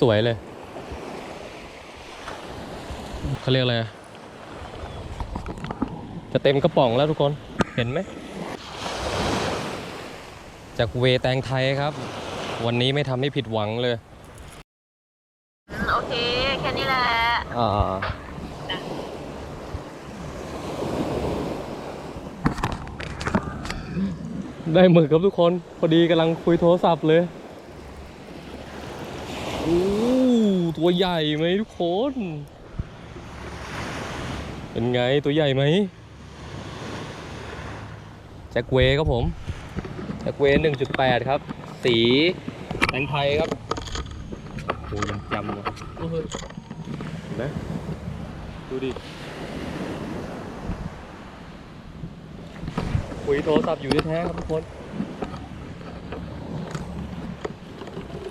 สวย ๆ เลยเขาเรียกอะไร จะเต็มกระป๋องแล้วทุกคน เห็นไหม จากเวแตงไทยครับ วันนี้ไม่ทำให้ผิดหวังเลยอืมโอเค แค่นี้แหละ อ่าได้หมึกครับทุกคน พอดีกำลังคุยโทรศัพท์เลย โอ้ตัวใหญ่ไหมทุกคน เป็นไงตัวใหญ่ไหมแจ็คเวย์ครับผมแจ็คเวย์หนึ่งจุดแปดครับ สีแตงไทยครับโอ้ยังจำเลยเห็นไหมดูดิคุยโทรศัพท์อยู่แท้ๆครับทุกคน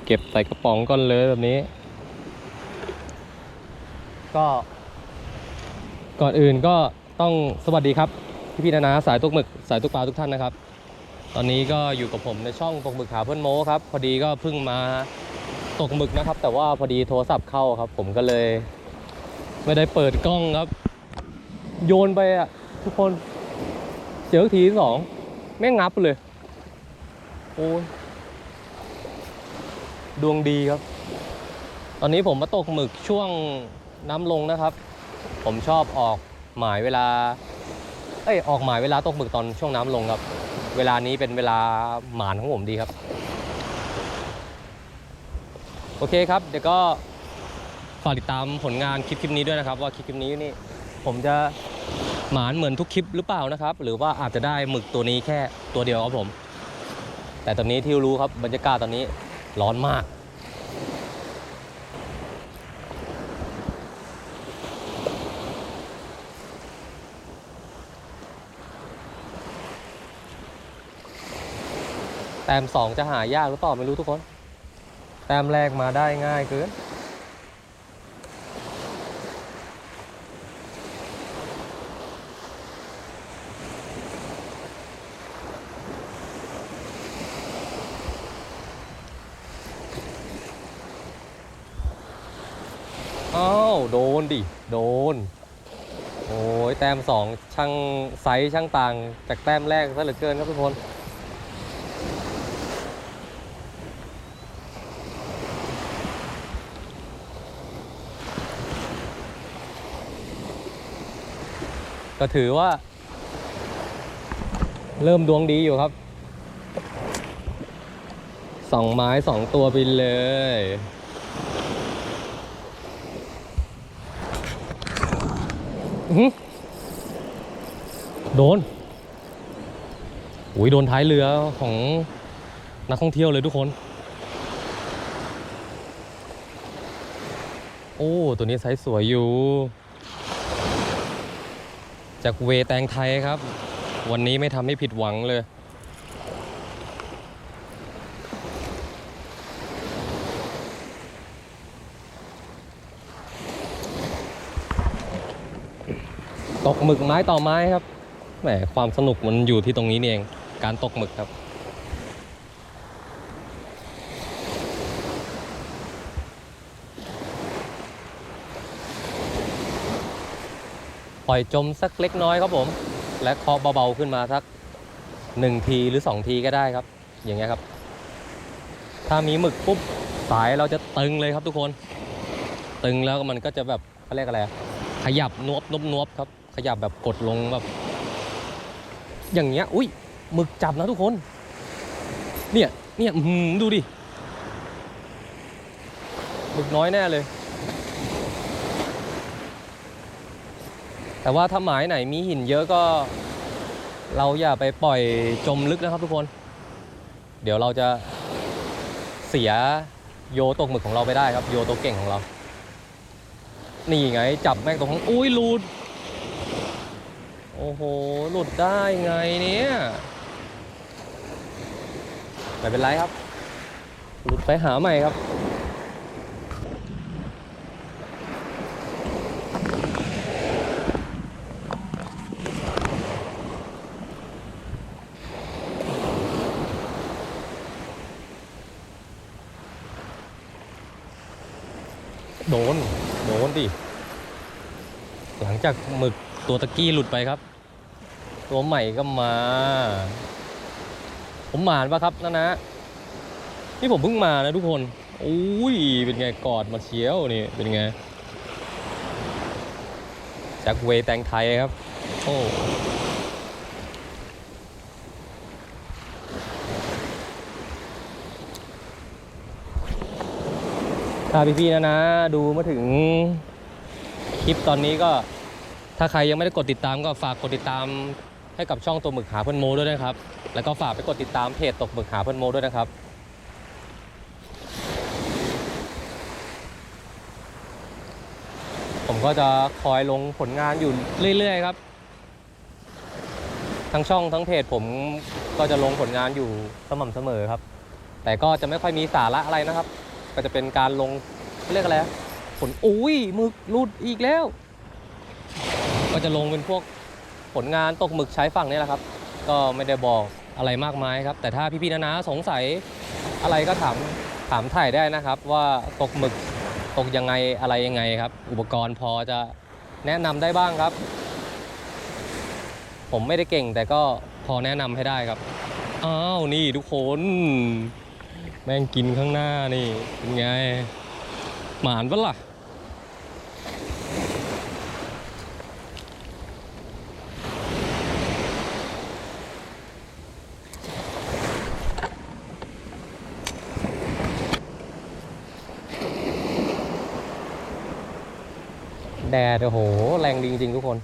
เก็บใส่กระป๋องก่อนเลยแบบนี้ ก็ก่อนอื่นก็ต้องสวัสดีครับ พี่พี่ๆนานาสายตกหมึกสายตกปลาทุกท่านนะครับ ตอนนี้ก็อยู่กับผมในช่องตกหมึกหาเพื่อนโม้ครับ พอดีก็เพิ่งมาตกหมึกนะครับ แต่ว่าพอดีโทรศัพท์เข้าครับ ผมก็เลย ไม่ได้เปิดกล้องครับ โยนไปอะทุกคนเจอทีที่สองแม่งงับเลย โอ้ย ดวงดีครับ ตอนนี้ผมมาตกหมึกช่วงน้ำลงนะครับ ผมชอบออกหมายเวลา เอ้ยออกหมายเวลาตกหมึกตอนช่วงน้ำลงครับ เวลานี้เป็นเวลาหมานของผมดีครับ โอเคครับ เดี๋ยวก็ฝากติดตามผลงานคลิปคลิปนี้ด้วยนะครับ ว่าคลิปคลิปนี้นี่ผมจะหมานเหมือนทุกคลิปหรือเปล่านะครับ หรือว่าอาจจะได้หมึกตัวนี้แค่ตัวเดียวครับผม แต่ตอนนี้ที่รู้ครับบรรยากาศตอนนี้ ร้อนมาก แต้มสองจะหายากหรือเปล่าไม่รู้ทุกคน แต้มแรกมาได้ง่ายเกิน โดนดิ โดน โอ้ยแต้มสองช่างไซส์ช่างต่างจากแต้มแรกซะเหลือเกินครับทุกคนก็ถือว่า เริ่มดวงดีอยู่ครับสองไม้สองตัวไปเลย อื้อหือ โดนอุ้ยโดนท้ายเรือของนักท่องเที่ยวเลยทุกคน โอ้ ตัวนี้ไซส์สวยอยู่ จากเวแตงไทยครับ วันนี้ไม่ทำให้ผิดหวังเลย ตกหมึกไม้ต่อไม้ครับแหมความสนุกมันอยู่ที่ตรงนี้นเองการตกหมึกครับ ปล่อยจมสักเล็กน้อยครับผม และเคาะเบาๆขึ้นมาสักหนึ่งทีหรือสองทีก็ได้ครับ อย่างเงี้ยครับ ถ้ามีหมึกปุ๊บสายเราจะตึงเลยครับทุกคน ตึงแล้วมันก็จะแบบเขาเรียกอะไรขยับนวบนวบนวบครับ ขยับแบบกดลงแบบ อย่างเงี้ย อุ้ยหมึกจับนะทุกคน เนี่ยเนี่ยดูดิหมึกน้อยแน่เลย แต่ว่าถ้าหมายไหนมีหินเยอะก็ เราอย่าไปปล่อยจมลึกนะครับทุกคน เดี๋ยวเราจะเสียโยตกหมึกของเราไปได้ครับ โยตัวเก่งของเรา นี่ไง จับแม่งตรงข้างอุ้ยลุด อ้โห หลุดได้ไงเนี่ยไม่เป็นไรครับ หลุดไปหาใหม่ครับ โดน โดนดิ หลังจากหมึกตัวตะกี้หลุดไปครับ ตัวใหม่ก็มา ผมหมานปะครับนะนะ นี่ผมเพิ่งมานะทุกคนอุ้ย เป็นไงกอดมาเชียวนี่ เป็นไงจากเวย์แตงไทยครับ โอ้ถ้าพี่ๆนะนะ ดูมาถึงคลิปตอนนี้ก็ถ้าใครยังไม่ได้กดติดตามก็ฝากกดติดตาม ให้กับช่องตัวหมึกหาเพื่อนโมด้วยนะครับ แล้วก็ฝากไปกดติดตามเพจตกหมึกหาเพื่อนโมด้วยนะครับผมก็จะคอยลงผลงานอยู่เรื่อยๆครับ ทั้งช่องทั้งเพจผมก็จะลงผลงานอยู่สม่ำเสมอครับ แต่ก็จะไม่ค่อยมีสาระอะไรนะครับ ก็จะเป็นการลงเรียกอะไรผลอุ้ยมึกหลุดอีกแล้ว ก็จะลงเป็นพวก ผลงานตกหมึกใช้ฝั่งนี่แหละครับ ก็ไม่ได้บอกอะไรมากมายครับ แต่ถ้าพี่ๆนะนะสงสัยอะไรก็ถามถามถ่ายได้นะครับ ว่าตกหมึกตกยังไงอะไรยังไงครับ อุปกรณ์พอจะแนะนำได้บ้างครับ ผมไม่ได้เก่งแต่ก็พอแนะนำให้ได้ครับอ้าวนี่ทุกคนแม่งกินข้างหน้านี่เป็นไงหมานปะล่ะ แดดโอ้โห แรงดีจริงๆทุกคน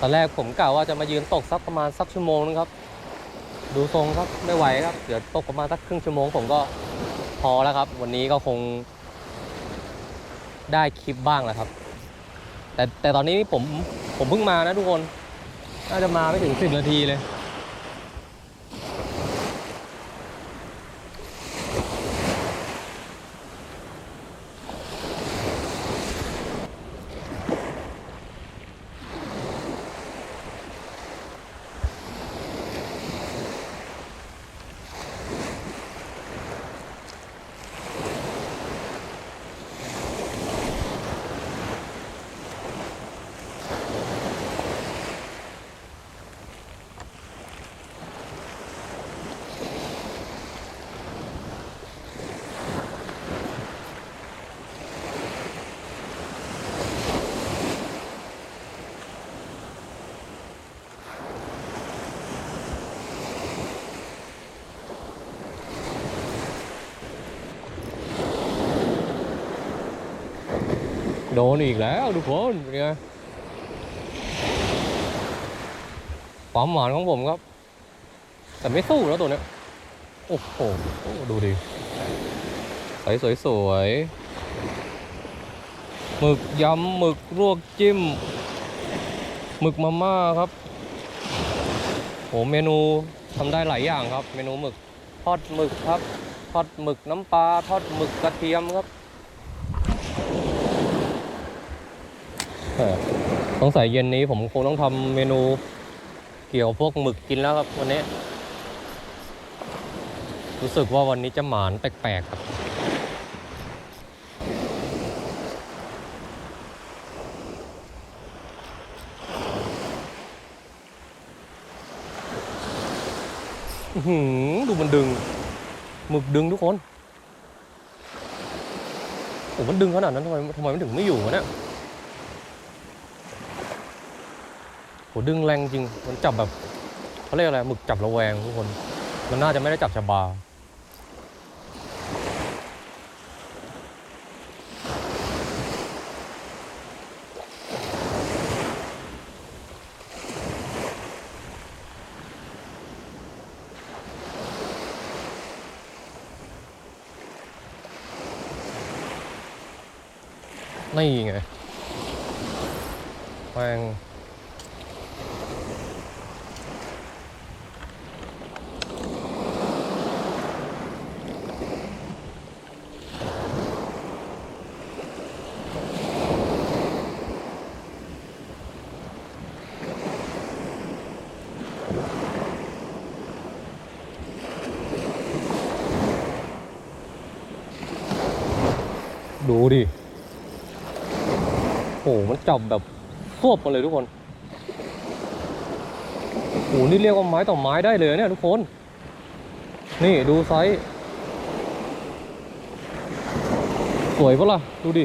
ตอนแรกผมกะว่าจะมายืนตกสักประมาณสักชั่วโมงนึงครับ ดูทรงครับไม่ไหวครับ เดี๋ยวตกประมาณสักครึ่งชั่วโมงผมก็พอแล้วครับ วันนี้ก็คงได้คลิปบ้างแหละครับ แต่แต่ตอนนี้ผมผมเพิ่งมานะทุกคน น่าจะมาไม่ถึงสิบนาทีเลย โดนอีกแล้วทุกคนเป็นไงความหวานของผมครับ แต่ไม่สู้แล้วตัวเนี้ยโอ้โหดูดิใสสวยๆหมึกยำหมึกลวกจิ้มหมึกมาม่าครับโหเมนูทำได้หลายอย่างครับ เมนูหมึกทอดหมึกครับทอดหมึกน้ำปลาทอดหมึกกระเทียมครับ เออ สงสัยเย็นนี้ผมคงต้องทำเมนูเกี่ยวพวกหมึกกินแล้วครับวันนี้ รู้สึกว่าวันนี้จะหมานแปลกๆครับหือดูมันดึงหมึกดึงทุกคนโอ้มันดึงขนาดนั้นทำไมทำไมมันถึงไม่อยู่วะเนี่ย หดึงแรงจริง มันจับแบบเขาเรียกอะไรหมึกจับระแวงทุกคน มันน่าจะไม่ได้จับชะบานี่ไงแม่ง ดูดิ โอ้โหมันจับแบบซวบมาเลยทุกคน โอ้โหนี่เรียกว่าไม้ต่อไม้ได้เลยเนี่ยทุกคน นี่ดูไซส์ สวยปะล่ะ ดูดิ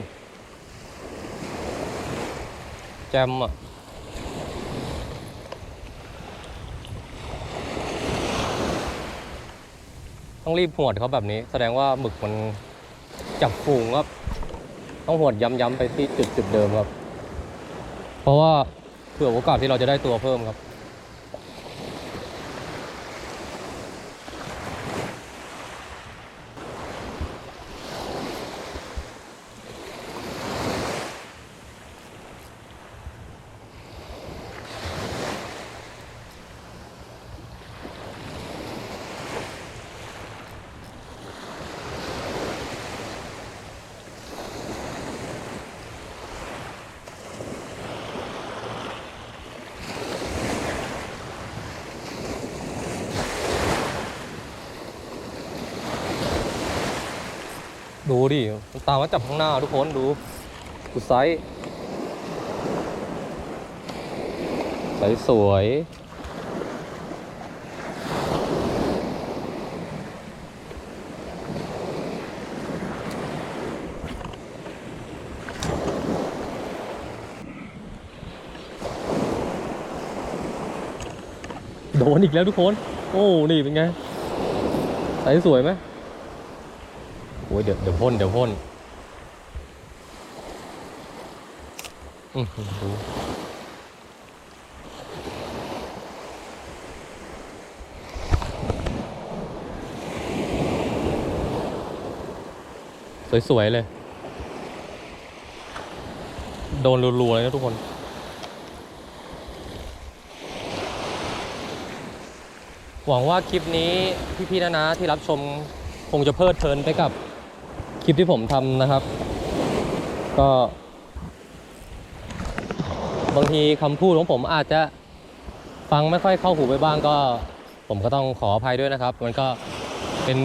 แจมอะต้องรีบหวดเขาแบบนี้ แสดงว่าหมึกมันจับฝูงครับ ต้องหวดย้ำๆไปที่จุดจุดเดิมครับ เพราะว่าเผื่อโอกาสที่เราจะได้ตัวเพิ่มครับ ดูดิมันตามมาจับข้างหน้าทุกคนดูดูไซส์ไซส์สวยโดนอีกแล้วทุกคน โอ้ นี่เป็นไงไซส์สวยไหม อ้ยเดี๋ยวเดี๋ยวพ่นเดี๋ยวพ่นอือดูสวย ๆ เลย โดนรัวๆเลยนะทุกคน หวังว่าคลิปนี้พี่ ๆ นะนะที่รับชมคงจะเพลิดเพลินไปกับ ลิปที่ผมทำนะครับ ก็ บางทีคำพูดของผมอาจจะฟังไม่ค่อยเข้าหูไปบ้างก็ ผมก็ต้องขออภัยด้วยนะครับ มันก็เป็น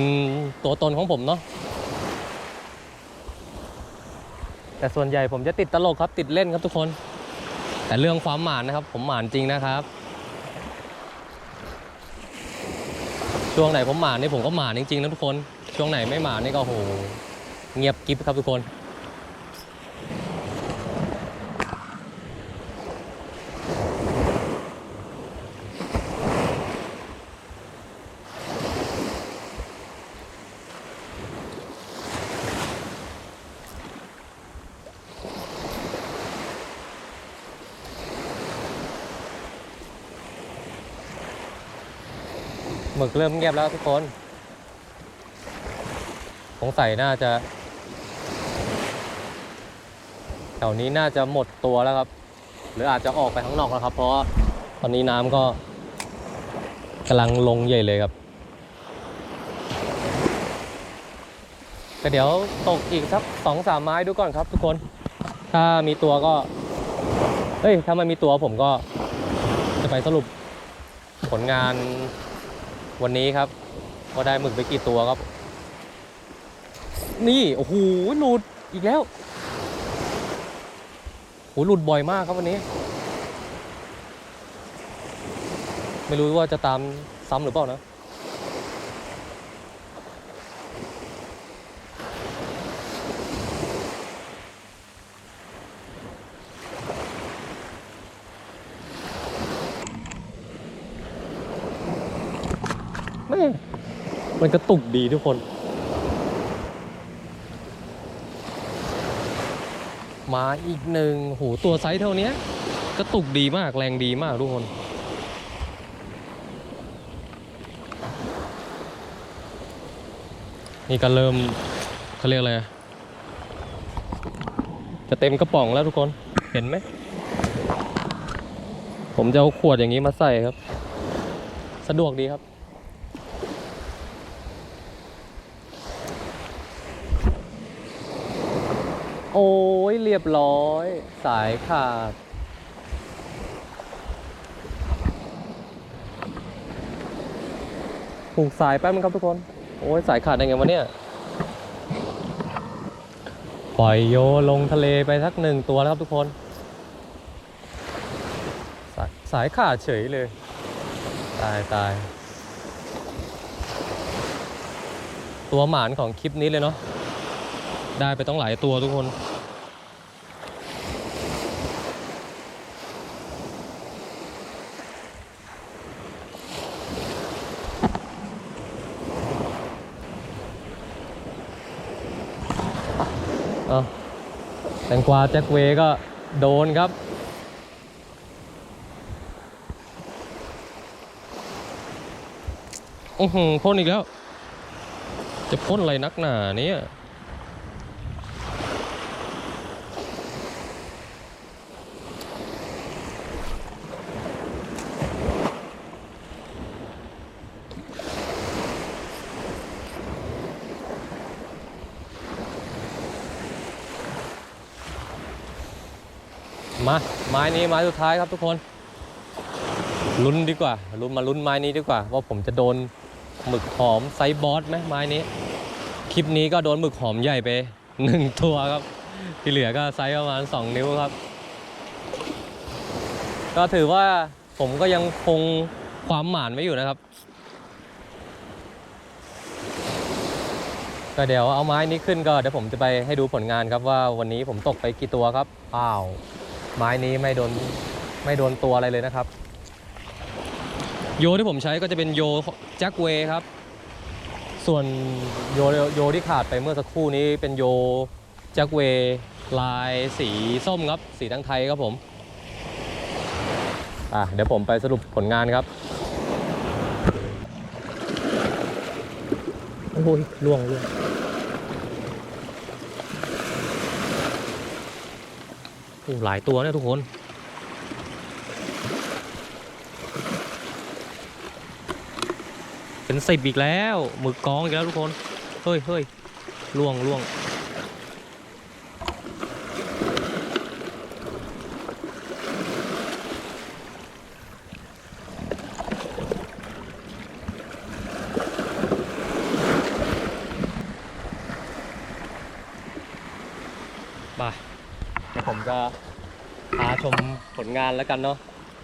ตัวตนของผมเนาะแต่ส่วนใหญ่ผมจะติดตลกครับติดเล่นครับทุกคน แต่เรื่องความหมานนะครับ ผมหมานจริงนะครับ ช่วงไหนผมหมานนี่ผมก็หมานจริงๆนะทุกคน ช่วงไหนไม่หมานนี่ก็โห เงียบกริบครับทุกคน หมึกเริ่มเงียบแล้วทุกคน สงสัยน่าจะแถ วนี้น่าจะหมดตัวแล้วครับ หรืออาจจะออกไปข้างนอกแล้วครับ เพราะตอนนี้น้ำก็กำลังลงใหญ่เลยครับก็เดี๋ยวตกอีกสักสองสามไม้ดูก่อนครับ ทุกคน ถ้ามีตัวก็ เฮ้ย ถ้าไม่มีตัวผมก็จะไปสรุปผลงานวันนี้ครับ ว่าได้หมึกไปกี่ตัวครับ นี่ โอ้โหหลุดอีกแล้ว โหหลุดบ่อยมากครับวันนี้ ไม่รู้ว่าจะตามซ้ำหรือเปล่านะแม่มันกระตุกดีทุกคน มาอีกหนึ่งโหตัวไซส์เท่านี้กระตุกดีมากแรงดีมากทุกคน นี่ก็เริ่มเขาเรียกอะไรจะเต็มกระป๋องแล้วทุกคนเห็นไหม ผมจะเอาขวดอย่างนี้มาใส่ครับ สะดวกดีครับ โอ้ยเรียบร้อย สายขาด ผูกสายแป๊บนึงครับทุกคน โอ้ยสายขาดได้ไงวะเนี่ย ปล่อยโยลงทะเลไปสักหนึ่งตัวแล้วครับทุกคน สายสายขาดเฉยเลย ตายตาย ตัวหมานของคลิปนี้เลยเนาะ ได้ไปต้องหลายตัวทุกคนเอาแตงกวาแจ็คเวย์ก็โดนครับอือหือพ่นอีกแล้ว จะพ่นอะไรนักหนาเนี่ย มาไม้นี้ไม้สุดท้ายครับทุกคนลุ้นดีกว่าลุ้นมาลุ้นไม้นี้ดีกว่า ว่าผมจะโดนหมึกหอมไซบอสไหมไม้นี้ คลิปนี้ก็โดนหมึกหอมใหญ่ไปหนึ่งตัวครับ ที่เหลือก็ไซส์ประมาณ 2 นิ้วครับ ก็ถือว่าผมก็ยังคงความหมานไว้อยู่นะครับ ก็เดี๋ยวเอาไม้นี้ขึ้นก็เดี๋ยวผมจะไปให้ดูผลงานครับว่าวันนี้ผมตกไปกี่ตัวครับอ้าว ไม้นี้ไม่โดนไม่โดนตัวอะไรเลยนะครับ โยที่ผมใช้ก็จะเป็นโยแจ็คเวย์ครับ ส่วนโยโยที่ขาดไปเมื่อสักครู่นี้เป็นโยแจ็คเวย์ลายสีส้มครับ สีทั้งไทยครับผมอะเดี๋ยวผมไปสรุปผลงานครับโอ้ยล่วงล่วง โอ้หลายตัวเนี่ยทุกคนเป็นสิบอีกแล้วหมึกกองอีกแล้วทุกคน เฮ้ยเฮ้ยล่วงล่วงมาเดี๋ยวผมจะพาชมผลงานแล้วกันเนาะ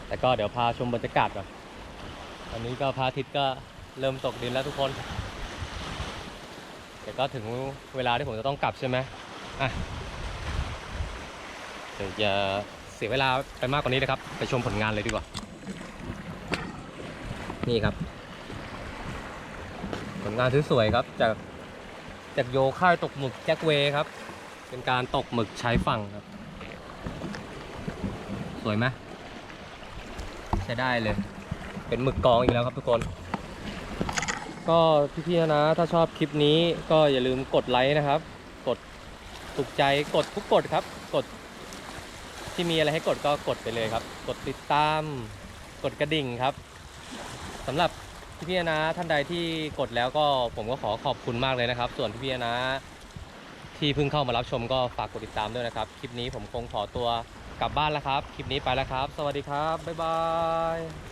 แต่ก็เดี๋ยวพาชมบรรยากาศก่อนตอนนี้ก็พระอาทิตย์ก็เริ่มตกดินแล้วทุกคนเดี๋ยวก็ถึงเวลาที่ผมจะต้องกลับใช่ไหมอะเดี๋ยวจะเสียเวลาไปมากกว่านี้นะครับ ไปชมผลงานเลยดีกว่า นี่ครับ ผลงานสวยๆครับจากจากโยค่ายตกหมึกแจ็คเวย์ครับ เป็นการตกหมึกใช้ฝั่งครับ สวยไหมใช้ได้เลย เป็นหมึกกองอีกแล้วครับทุกคน ก็พี่ๆนะ ถ้าชอบคลิปนี้ก็อย่าลืมกดไลค์นะครับ กดถูกใจกดทุกกดครับ กดที่มีอะไรให้กดก็กดไปเลยครับ กดติดตาม กดกระดิ่งครับสำหรับพี่ๆนะท่านใดที่กดแล้วก็ผมก็ขอขอบคุณมากเลยนะครับ ส่วนพี่ๆนะที่เพิ่งเข้ามารับชมก็ฝากกดติดตามด้วยนะครับ คลิปนี้ผมคงขอตัว กลับบ้านแล้วครับ คลิปนี้ไปแล้วครับ สวัสดีครับ บ๊ายบาย